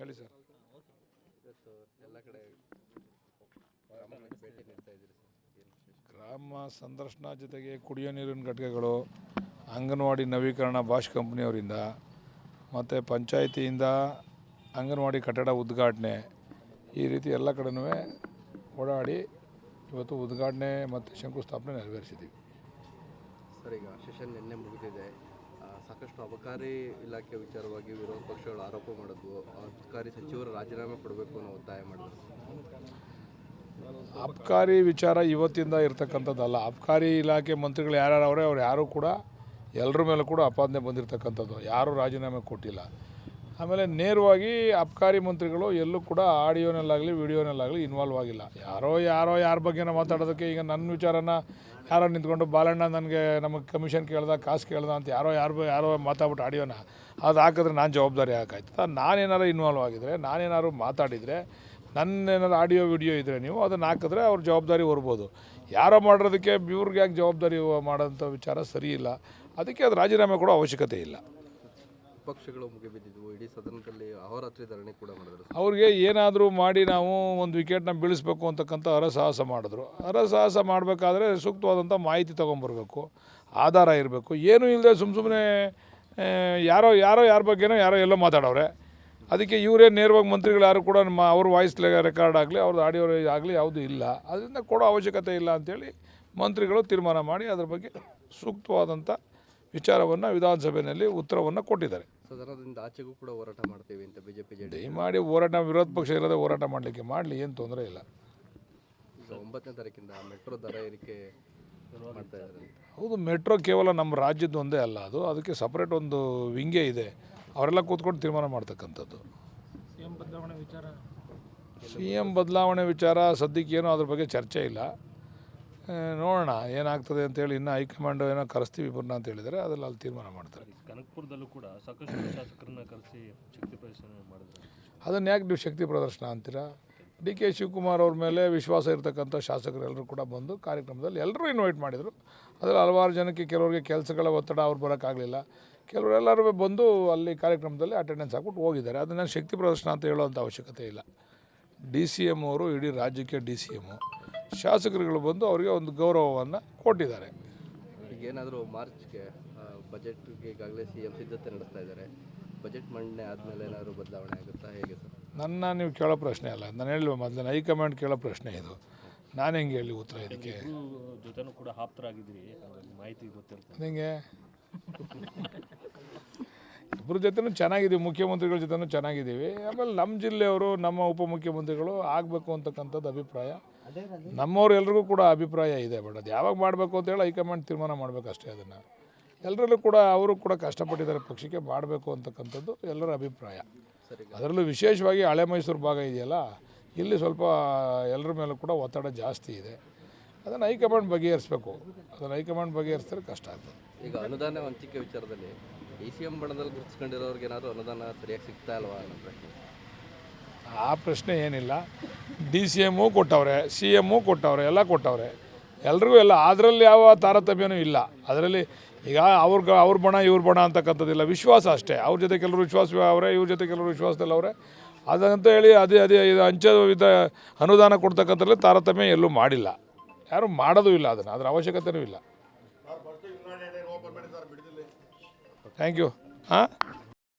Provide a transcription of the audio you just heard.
ಹೇಳಿ ಸರ್. ಇವತ್ತು ಎಲ್ಲ ಕಡೆ ಭೇಟಿ ನೀಡ್ತಾ ಇದ್ದೀರಿ ಸರ್. ಗ್ರಾಮ ಸಂದರ್ಶನ ಜೊತೆಗೆ ಕುಡಿಯೋ ನೀರಿನ ಘಟಕಗಳು ಅಂಗನವಾಡಿ ನವೀಕರಣ ಬಾಷ್ ಕಂಪ್ನಿಯವರಿಂದ ಮತ್ತು ಪಂಚಾಯಿತಿಯಿಂದ ಅಂಗನವಾಡಿ ಕಟ್ಟಡ ಉದ್ಘಾಟನೆ ಈ ರೀತಿ ಎಲ್ಲ ಕಡೆನೂ ಓಡಾಡಿ ಇವತ್ತು ಉದ್ಘಾಟನೆ ಮತ್ತು ಶಂಕುಸ್ಥಾಪನೆ ನೆರವೇರಿಸಿದ್ದೀವಿ. ಸರ್ ಈಗ ಸೆಷನ್ ನಿನ್ನೆ ಮುಗಿದಿದೆ. ಸಾಕಷ್ಟು ಅಬಕಾರಿ ಇಲಾಖೆ ವಿಚಾರವಾಗಿ ವಿರೋಧ ಪಕ್ಷಗಳು ಆರೋಪ ಮಾಡಿದ್ವು. ಅಬಕಾರಿ ಸಚಿವರು ರಾಜೀನಾಮೆ ಕೊಡಬೇಕು ಅನ್ನೋ ಒತ್ತಾಯ ಮಾಡಿದ್ರು. ಅಬಕಾರಿ ವಿಚಾರ ಇವತ್ತಿಂದ ಇರತಕ್ಕಂಥದ್ದಲ್ಲ. ಅಬಕಾರಿ ಇಲಾಖೆ ಮಂತ್ರಿಗಳು ಯಾರ್ಯಾರು ಅವರೇ ಅವ್ರು ಯಾರೂ ಕೂಡ ಎಲ್ಲರ ಮೇಲೂ ಕೂಡ ಅಪಾದನೆ ಬಂದಿರತಕ್ಕಂಥದ್ದು. ಯಾರೂ ರಾಜೀನಾಮೆ ಕೊಟ್ಟಿಲ್ಲ. ಆಮೇಲೆ ನೇರವಾಗಿ ಅಬ್ಕಾರಿ ಮಂತ್ರಿಗಳು ಎಲ್ಲೂ ಕೂಡ ಆಡಿಯೋನಲ್ಲಾಗಲಿ ವಿಡಿಯೋನಲ್ಲಾಗಲಿ ಇನ್ವಾಲ್ವ್ ಆಗಿಲ್ಲ. ಯಾರೋ ಯಾರೋ ಯಾರ ಬಗ್ಗೆನೋ ಮಾತಾಡೋದಕ್ಕೆ ಈಗ ನನ್ನ ವಿಚಾರನ ಯಾರೋ ನಿಂತ್ಕೊಂಡು ಬಾಲಣ್ಣ ನನಗೆ ನಮಗೆ ಕಮಿಷನ್ ಕೇಳ್ದ, ಕಾಸು ಕೇಳ್ದ ಅಂತ ಯಾರೋ ಯಾರು ಯಾರೋ ಮಾತಾಡ್ಬಿಟ್ಟು ಆಡಿಯೋನ ಅದು ಹಾಕಿದ್ರೆ ನಾನು ಜವಾಬ್ದಾರಿ ಹಾಕಾಯ್ತು. ನಾನೇನಾರು ಇನ್ವಾಲ್ವ್ ಆಗಿದ್ರೆ, ನಾನೇನಾದ್ರು ಮಾತಾಡಿದರೆ ನನ್ನ ಏನಾದ್ರು ಆಡಿಯೋ, ವಿಡಿಯೋ ಇದ್ದರೆ ನೀವು ಅದನ್ನು ಹಾಕಿದ್ರೆ ಅವ್ರ ಜವಾಬ್ದಾರಿ ಹೊರ್ಬೋದು. ಯಾರೋ ಮಾಡಿರೋದಕ್ಕೆ ಇವ್ರಿಗೆ ಯಾಕೆ ಜವಾಬ್ದಾರಿ ಮಾಡೋಂಥ ವಿಚಾರ ಸರಿ ಇಲ್ಲ. ಅದಕ್ಕೆ ಅದು ರಾಜೀನಾಮೆ ಕೊಡೋ ಅವಶ್ಯಕತೆ ಇಲ್ಲ. ವಿಪಕ್ಷಗಳು ಮುಗಿಬಿದ್ದಿದ್ವು ಇಡೀ ಸದನದಲ್ಲಿ ಅಹೋರಾತ್ರಿ ಧರಣಿ ಕೂಡ ಮಾಡಿದ್ರು. ಅವ್ರಿಗೆ ಏನಾದರೂ ಮಾಡಿ ನಾವು ಒಂದು ವಿಕೆಟ್ನ ಬೀಳಿಸ್ಬೇಕು ಅಂತಕ್ಕಂಥ ಹರಸಾಹಸ ಮಾಡಿದ್ರು. ಹರಸಾಹಸ ಮಾಡಬೇಕಾದ್ರೆ ಸೂಕ್ತವಾದಂಥ ಮಾಹಿತಿ ತೊಗೊಂಬರ್ಬೇಕು ಆಧಾರ ಇರಬೇಕು. ಏನೂ ಇಲ್ಲದೆ ಸುಮ್ಮ ಸುಮ್ಮನೆ ಯಾರೋ ಯಾರೋ ಯಾರ ಬಗ್ಗೆನೋ ಯಾರೋ ಎಲ್ಲೋ ಮಾತಾಡೋರೆ ಅದಕ್ಕೆ ಇವರೇ ನೇರವಾಗಿ ಮಂತ್ರಿಗಳು ಯಾರು ಕೂಡ ನಮ್ಮ ಅವ್ರ ವಾಯ್ಸ್ ರೆಕಾರ್ಡ್ ಆಗಲಿ, ಅವ್ರದ್ದು ಆಡಿಯೋ ಆಗಲಿ ಯಾವುದೂ ಇಲ್ಲ. ಅದರಿಂದ ಕೊಡೋ ಅವಶ್ಯಕತೆ ಇಲ್ಲ ಅಂಥೇಳಿ ಮಂತ್ರಿಗಳು ತೀರ್ಮಾನ ಮಾಡಿ ಅದ್ರ ಬಗ್ಗೆ ಸೂಕ್ತವಾದಂಥ ವಿಚಾರವನ್ನು ವಿಧಾನಸಭೆಯಲ್ಲಿ ಉತ್ತರವನ್ನು ಕೊಟ್ಟಿದ್ದಾರೆ. ಸದನದಿಂದ ಆಚೆಗೂ ಕೂಡ ಹೋರಾಟ ಮಾಡ್ತೀವಿ ಅಂತ ಬಿಜೆಪಿ ಜೆ ಡಿ ದಯಮಾಡಿ ಹೋರಾಟ ವಿರೋಧ ಪಕ್ಷ ಇಲ್ಲದೆ ಹೋರಾಟ ಮಾಡಲಿಕ್ಕೆ ಮಾಡಲಿ ಏನು ತೊಂದರೆ ಇಲ್ಲ. ಒಂಬತ್ತನೇ ತಾರೀಕಿಂದ ಮೆಟ್ರೋ ದರ ಏರಿಕೆ ಮಾಡ್ತಾ ಇದ್ದಾರೆ ಅಂತ. ಹೌದು ಮೆಟ್ರೋ ಕೇವಲ ನಮ್ಮ ರಾಜ್ಯದ ಒಂದೇ ಅಲ್ಲ ಅದು. ಅದಕ್ಕೆ ಸಪ್ರೇಟ್ ಒಂದು ವಿಂಗೇ ಇದೆ. ಅವರೆಲ್ಲ ಕೂತ್ಕೊಂಡು ತೀರ್ಮಾನ ಮಾಡ್ತಕ್ಕಂಥದ್ದು. ಸಿ ಎಂ ಬದಲಾವಣೆ ವಿಚಾರ ಸದ್ಯಕ್ಕೆ ಏನೂ ಅದ್ರ ಬಗ್ಗೆ ಚರ್ಚೆ ಇಲ್ಲ. ನೋಡೋಣ ಏನಾಗ್ತದೆ ಅಂತೇಳಿ ಇನ್ನೂ ಹೈಕಮಾಂಡ್ ಏನೋ ಕರೆಸ್ತೀವಿ ಇಬ್ಬರನ್ನ ಅಂತ ಹೇಳಿದರೆ ಅದರಲ್ಲಿ ಅಲ್ಲಿ ತೀರ್ಮಾನ ಮಾಡ್ತಾರೆ. ಕನಕಪುರದಲ್ಲೂ ಕೂಡ ಸಾಕಷ್ಟು ಶಾಸಕರನ್ನ ಕರೆಸಿ ಶಕ್ತಿ ಪ್ರದರ್ಶನ ಮಾಡಿದ್ರು ಅದನ್ನು ಯಾಕೆ ನೀವು ಶಕ್ತಿ ಪ್ರದರ್ಶನ ಅಂತೀರಾ? ಡಿ ಕೆ ಶಿವಕುಮಾರ್ ಅವ್ರ ಮೇಲೆ ವಿಶ್ವಾಸ ಇರತಕ್ಕಂಥ ಶಾಸಕರೆಲ್ಲರೂ ಕೂಡ ಬಂದು ಕಾರ್ಯಕ್ರಮದಲ್ಲಿ ಎಲ್ಲರೂ ಇನ್ವೈಟ್ ಮಾಡಿದರು. ಅದರಲ್ಲಿ ಹಲವಾರು ಜನಕ್ಕೆ ಕೆಲವರಿಗೆ ಕೆಲಸಗಳ ಒತ್ತಡ ಅವ್ರು ಬರೋಕ್ಕಾಗಲಿಲ್ಲ. ಕೆಲವರೆಲ್ಲರೂ ಬಂದು ಅಲ್ಲಿ ಕಾರ್ಯಕ್ರಮದಲ್ಲಿ ಅಟೆಂಡೆನ್ಸ್ ಹಾಕ್ಬಿಟ್ಟು ಹೋಗಿದ್ದಾರೆ. ಅದನ್ನು ಶಕ್ತಿ ಪ್ರದರ್ಶನ ಅಂತ ಹೇಳುವಂಥ ಅವಶ್ಯಕತೆ ಇಲ್ಲ. ಡಿ ಸಿ ಎಂ ಅವರು ಇಡೀ ರಾಜ್ಯಕ್ಕೆ ಡಿ ಸಿ ಎಮ್ಮು ಶಾಸಕರುಗಳು ಬಂದು ಅವರಿಗೆ ಒಂದು ಗೌರವವನ್ನು ಕೊಟ್ಟಿದ್ದಾರೆ. ಏನಾದರೂ ಮಾರ್ಚ್ಗೆ ಬಜೆಟ್ಗೆ ಈಗಾಗಲೇ ಸಿ ಎಂ ಸಿದ್ಧತೆ ನಡೆಸ್ತಾ ಇದ್ದಾರೆ. ಬಜೆಟ್ ಮಂಡನೆ ಆದಮೇಲೆ ಏನಾದರೂ ಬದಲಾವಣೆ ಆಗುತ್ತಾ? ಹೇಗೆ ಸರ್? ನನ್ನ ನೀವು ಕೇಳೋ ಪ್ರಶ್ನೆ ಅಲ್ಲ ನಾನು ಹೇಳುವ ಮೊದಲು ಹೈಕಮಾಂಡ್ ಕೇಳೋ ಪ್ರಶ್ನೆ ಇದು. ನಾನು ಹೆಂಗೆ ಹೇಳಿ ಉತ್ತರ ಇದಕ್ಕೆ? ಜೊತೆನೂ ಕೂಡ ಆಪ್ತರಾಗಿದ್ದೀರಿ ಮಾಹಿತಿ ಗೊತ್ತಿರ್ತದೆ ನಿಮಗೆ ಇಬ್ಬರ ಜೊತೆನೂ ಚೆನ್ನಾಗಿದ್ದೀವಿ ಮುಖ್ಯಮಂತ್ರಿಗಳ ಜೊತೆನೂ ಚೆನ್ನಾಗಿದ್ದೀವಿ. ಆಮೇಲೆ ನಮ್ಮ ಜಿಲ್ಲೆಯವರು ನಮ್ಮ ಉಪಮುಖ್ಯಮಂತ್ರಿಗಳು ಆಗಬೇಕು ಅಂತಕ್ಕಂಥದ್ದು ಅಭಿಪ್ರಾಯ. ನಮ್ಮವ್ರು ಎಲ್ರಿಗೂ ಕೂಡ ಅಭಿಪ್ರಾಯ ಇದೆ ಬಟ್ ಅದು ಯಾವಾಗ ಮಾಡಬೇಕು ಅಂತೇಳಿ ಹೈಕಮಾಂಡ್ ತೀರ್ಮಾನ ಮಾಡಬೇಕಷ್ಟೇ ಅದನ್ನು. ಎಲ್ಲರಲ್ಲೂ ಕೂಡ ಅವರು ಕೂಡ ಕಷ್ಟಪಟ್ಟಿದ್ದಾರೆ ಪಕ್ಷಕ್ಕೆ ಮಾಡಬೇಕು ಅಂತಕ್ಕಂಥದ್ದು ಎಲ್ಲರ ಅಭಿಪ್ರಾಯ. ಅದರಲ್ಲೂ ವಿಶೇಷವಾಗಿ ಹಳೆ ಮೈಸೂರು ಭಾಗ ಇದೆಯಲ್ಲ ಇಲ್ಲಿ ಸ್ವಲ್ಪ ಎಲ್ಲರ ಮೇಲೂ ಕೂಡ ಒತ್ತಡ ಜಾಸ್ತಿ ಇದೆ. ಅದನ್ನು ಹೈಕಮಾಂಡ್ ಬಗೆಹರಿಸ್ಬೇಕು. ಅದನ್ನು ಹೈಕಮಾಂಡ್ ಬಗೆಹರಿಸಿದ್ರೆ ಕಷ್ಟ ಆಗ್ತದೆ. ಈಗ ಅನುದಾನ ಹಂಚಿಕೆ ವಿಚಾರದಲ್ಲಿ ಡಿ ಸಿ ಎಂ ಬಣದಲ್ಲಿ ಗುರುತಿಸ್ಕೊಂಡಿರೋರ್ಗೆ ಏನಾದರೂ ಅನುದಾನ ಸರಿಯಾಗಿ ಸಿಗ್ತಾ ಇಲ್ವಾ ಅನ್ನೋ ಪ್ರಶ್ನೆ. ಆ ಪ್ರಶ್ನೆ ಏನಿಲ್ಲ. ಡಿ ಸಿ ಎಮ್ಮು ಕೊಟ್ಟವ್ರೆ ಸಿ ಎಮ್ಮು ಕೊಟ್ಟವ್ರೆ ಎಲ್ಲ ಕೊಟ್ಟವ್ರೆ. ಎಲ್ರಿಗೂ ಎಲ್ಲ ಅದರಲ್ಲಿ ಯಾವ ತಾರತಮ್ಯನೂ ಇಲ್ಲ. ಅದರಲ್ಲಿ ಈಗ ಅವ್ರಿಗೆ ಅವ್ರ ಬಣ ಇವ್ರ ಬಣ ಅಂತಕ್ಕಂಥದ್ದಿಲ್ಲ. ವಿಶ್ವಾಸ ಅಷ್ಟೇ. ಅವ್ರ ಜೊತೆ ಕೆಲವರು ವಿಶ್ವಾಸ ಅವರೇ ಇವ್ರ ಜೊತೆ ಕೆಲವರು ವಿಶ್ವಾಸದಲ್ಲಿ ಅವರೇ. ಅದಂತ ಹೇಳಿ ಅದೇ ಅದೇ ಇದು ಅಂಚೆ ವಿಧ ಅನುದಾನ ಕೊಡ್ತಕ್ಕಂಥದ್ರಲ್ಲಿ ತಾರತಮ್ಯ ಎಲ್ಲೂ ಮಾಡಿಲ್ಲ. ಯಾರು ಮಾಡೋದು ಇಲ್ಲ ಅದನ್ನು. ಅದರ ಅವಶ್ಯಕತೆಯೂ ಇಲ್ಲ. ಥ್ಯಾಂಕ್ ಯು ಹಾಂ?